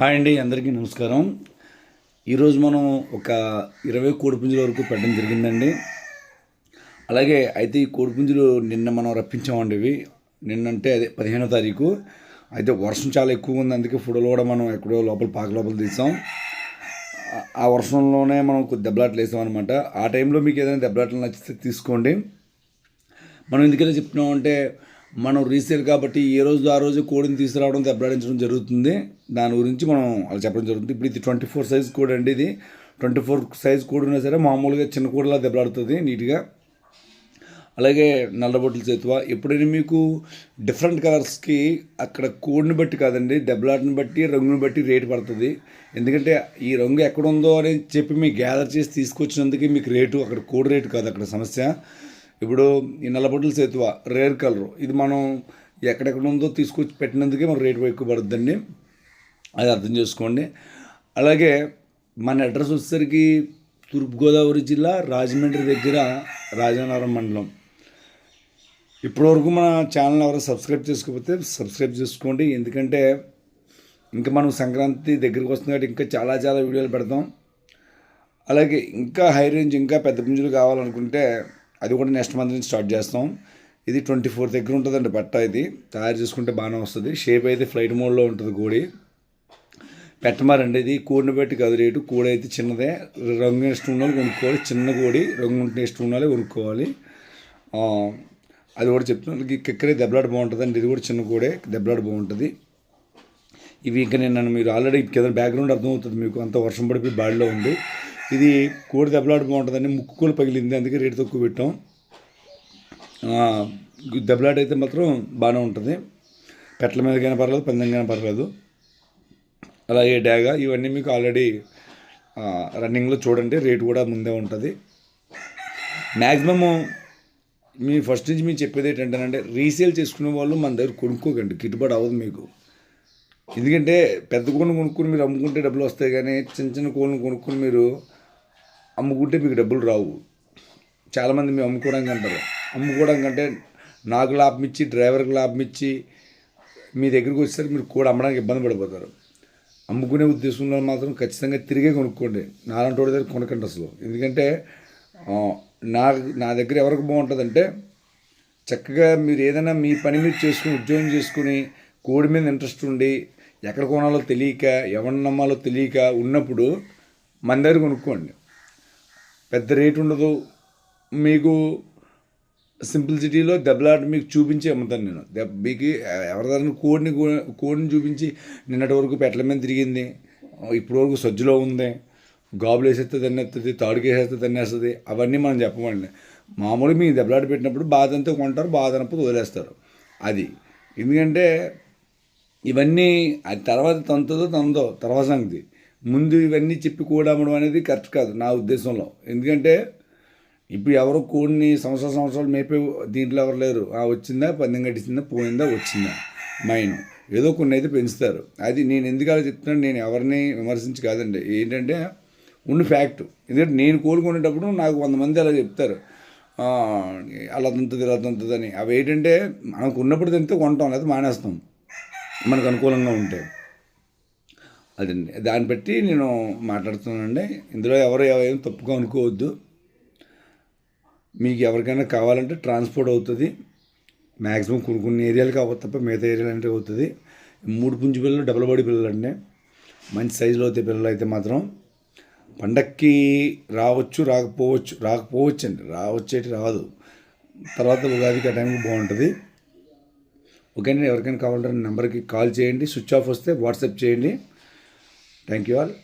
Hi అండి అందరికీ నమస్కారం. ఈరోజు మనం ఒక ఇరవై కోడిపుంజుల వరకు పెట్టడం జరిగిందండి. అలాగే అయితే ఈ కోడిపుంజులు నిన్న మనం రప్పించామండి ఇవి. నిన్నంటే అదే పదిహేనో తారీఖు. అయితే వర్షం చాలా ఎక్కువ ఉంది అందుకే ఫోటోలు కూడా మనం ఎక్కడో లోపల పాక లోపల తీసాం. ఆ- వర్షంలోనే మనం దెబ్బలాట్లు వేసాం అనమాట ఆ టైంలో మీకు ఏదైనా దెబ్బలాట్లు నచ్చితే తీసుకోండి. మనం ఎందుకైనా చెప్తున్నాం అంటే మనం రీసేల్ కాబట్టి ఏ రోజు ఆ రోజు కోడిని తీసుకురావడం దెబ్బలాడించడం జరుగుతుంది. దాని గురించి మనం అలా చెప్పడం జరుగుతుంది. ఇప్పుడు ఇది ట్వంటీ ఫోర్ సైజ్ కోడ్ అండి ఇది. ట్వంటీ ఫోర్ సైజ్ కోడ్ ఉన్నా సరే మామూలుగా చిన్న కోడిలా దెబ్బలాడుతుంది నీట్గా. అలాగే నల్లబొట్టుల చేతువ. ఎప్పుడైనా మీకు డిఫరెంట్ కలర్స్కి అక్కడ కోడ్ని బట్టి కాదండి దెబ్బలాటని బట్టి రంగుని బట్టి రేటు పడుతుంది. ఎందుకంటే ఈ రంగు ఎక్కడ ఉందో అని చెప్పి మీకు గ్యాదర్ చేసి తీసుకొచ్చినందుకు మీకు రేటు అక్కడ కోడ్ రేటు కాదు అక్కడ సమస్య. ఇప్పుడు ఈ నల్లబొట్టుల సేతువ రేర్ కలర్ ఇది మనం ఎక్కడెక్కడ ఉందో తీసుకొచ్చి పెట్టినందుకే మనం రేటు ఎక్కువ పడుతుందండి అది అర్థం చేసుకోండి. అలాగే మన అడ్రస్ వచ్చేసరికి తూర్పుగోదావరి జిల్లా రాజమండ్రి దగ్గర రాజానగరం మండలం. ఇప్పటివరకు మన ఛానల్ ఎవరు సబ్స్క్రైబ్ చేసుకోకపోతే సబ్స్క్రైబ్ చేసుకోండి. ఎందుకంటే ఇంకా మనం సంక్రాంతి దగ్గరికి వస్తుంది కాబట్టి ఇంకా చాలా చాలా వీడియోలు పెడతాం. అలాగే ఇంకా హై రేంజ్ ఇంకా పెద్ద పుంజులు కావాలనుకుంటే అది కూడా నెక్స్ట్ మంత్ నుంచి స్టార్ట్ చేస్తాం. ఇది ట్వంటీ ఫోర్ దగ్గర ఉంటుందండి బట్ట ఇది. తయారు చేసుకుంటే బాగానే వస్తుంది. షేప్ అయితే ఫ్లైట్ మోడ్లో ఉంటుంది కోడి పెట్టమారండి ఇది. కోడిని పెట్టి కాదు రేటు. కోడి అయితే చిన్నదే. రంగు ఇష్టం ఉన్నది కొనుక్కోవాలి. చిన్న కోడి రంగు ఉంటే ఇష్టం ఉండాలి కొనుక్కోవాలి. అది కూడా చెప్తున్నాను. కిక్కరే దెబ్బలాట బాగుంటుందండి. ఇది కూడా చిన్న కోడే దెబ్బలాట బాగుంటుంది. ఇవి ఇంకా నేను మీరు ఆల్రెడీ కింద బ్యాక్గ్రౌండ్ అర్థమవుతుంది మీకు. అంత వర్షం పడిపోయి బాడీలో ఉంది. ఇది కోడి దెబ్బలాట బాగుంటుందని ముక్కు కూల పగిలింది అందుకే రేటు తక్కువ పెట్టాం. దెబ్బలాట అయితే మాత్రం బాగానే ఉంటుంది. పెట్టల మీదకైనా పర్లేదు కానీ పర్లేదు. అలాగే డాగా ఇవన్నీ మీకు ఆల్రెడీ రన్నింగ్లో చూడండి రేటు కూడా ముందే ఉంటుంది. మ్యాక్సిమము మీ ఫస్ట్ నుంచి మీరు చెప్పేది ఏంటంటే రీసేల్ చేసుకునే వాళ్ళు మన దగ్గర కొనుక్కోకండి గిట్టుబాటు అవ్వదు మీకు. ఎందుకంటే పెద్ద కోళ్ళు కొనుక్కుని మీరు అమ్ముకుంటే డబ్బులు వస్తాయి కానీ చిన్న చిన్న కోళ్ళను కొనుక్కుని మీరు అమ్ముకుంటే మీకు డబ్బులు రావు. చాలామంది మేము అమ్ముకోవడానికి అంటారు. అమ్ముకోవడానికి అంటే నాకు లాభం ఇచ్చి డ్రైవర్కి లాభం ఇచ్చి మీ దగ్గరికి వచ్చేసరికి మీరు కూడా అమ్మడానికి ఇబ్బంది పడిపోతారు. అమ్ముకునే ఉద్దేశంలో మాత్రం ఖచ్చితంగా తిరిగే కొనుక్కోండి. నాలాంటి వాడి దగ్గర కొనకండి అసలు. ఎందుకంటే నా నా దగ్గర ఎవరికి బాగుంటుందంటే చక్కగా మీరు ఏదైనా మీ పని మీరు చేసుకుని ఉద్యోగం చేసుకుని కోడి మీద ఇంట్రెస్ట్ ఉండి ఎక్కడ కొనాలో తెలియక ఎవరిని నమ్మాలో తెలియక ఉన్నప్పుడు మన దగ్గర కొనుక్కోండి. పెద్ద రేటు ఉండదు. మీకు సింపుల్ సిటీలో దెబ్బలాట మీకు చూపించి అమ్ముతాను నేను. దెబ్బ మీకు ఎవరిదైనా కోడిని కో- కోడిని చూపించి నిన్నటి వరకు పెట్టల మీద తిరిగింది. ఇప్పటి వరకు సజ్జులో ఉంది. గాబులు వేసేస్తే తన్నేస్తుంది తాడుకేసేస్తే తన్నేస్తుంది. అవన్నీ మనం చెప్పమండి. మామూలుగా మీకు దెబ్బలాట పెట్టినప్పుడు బాధ అంతా కొంటారు బాధ అన్నప్పుడు వదిలేస్తారు. అది. ఎందుకంటే ఇవన్నీ అది తర్వాత తనతో తనతో తర్వాత సంగతి. ముందు ఇవన్నీ చెప్పి కూడమడం అనేది కరెక్ట్ కాదు నా ఉద్దేశంలో. ఎందుకంటే ఇప్పుడు ఎవరు కోడిని సంవత్సరం సంవత్సరాలు మేపే దీంట్లో ఎవరు లేరు. ఆ వచ్చిందా పందెం కట్టించిందా పోయిందా వచ్చిందా మైన్. ఏదో కొన్ని అయితే పెంచుతారు. అది నేను ఎందుకు అలా చెప్తున్నాను నేను ఎవరిని విమర్శించి కాదండి. ఏంటంటే ఉన్న ఫ్యాక్ట్. ఎందుకంటే నేను కోలుకునేటప్పుడు నాకు వంద మంది అలా చెప్తారు. అలా తింటుంది ఇలా తింటుంది అని. అవి ఏంటంటే మనకు ఉన్నప్పుడు తింటే కొంటాం లేదా మానేస్తాం. మనకు అనుకూలంగా ఉంటే. అదండి దాన్ని బట్టి నేను మాట్లాడుతున్నానండి. ఇందులో ఎవరు ఏం తప్పుగా అనుకోవద్దు. మీకు ఎవరికైనా కావాలంటే ట్రాన్స్పోర్ట్ అవుతుంది. మ్యాక్సిమం కొన్ని కొన్ని ఏరియాలు కావచ్చు తప్ప మిగతా ఏరియాలు అంటే అవుతుంది. మూడు పుంజు పిల్లలు డబల్ బాడీ పిల్లలు అండి మంచి సైజులో అవుతాయి పిల్లలు అయితే మాత్రం పండక్కి రావచ్చు రాకపోవచ్చు రాకపోవచ్చు అండి రావచ్చేటి రాదు. తర్వాత ఉగాదికి ఆ టైంకి బాగుంటుంది. ఓకేనండి ఎవరికైనా కావాలంటే నెంబర్కి కాల్ చేయండి. స్విచ్ ఆఫ్ వస్తే వాట్సాప్ చేయండి. Thank you all.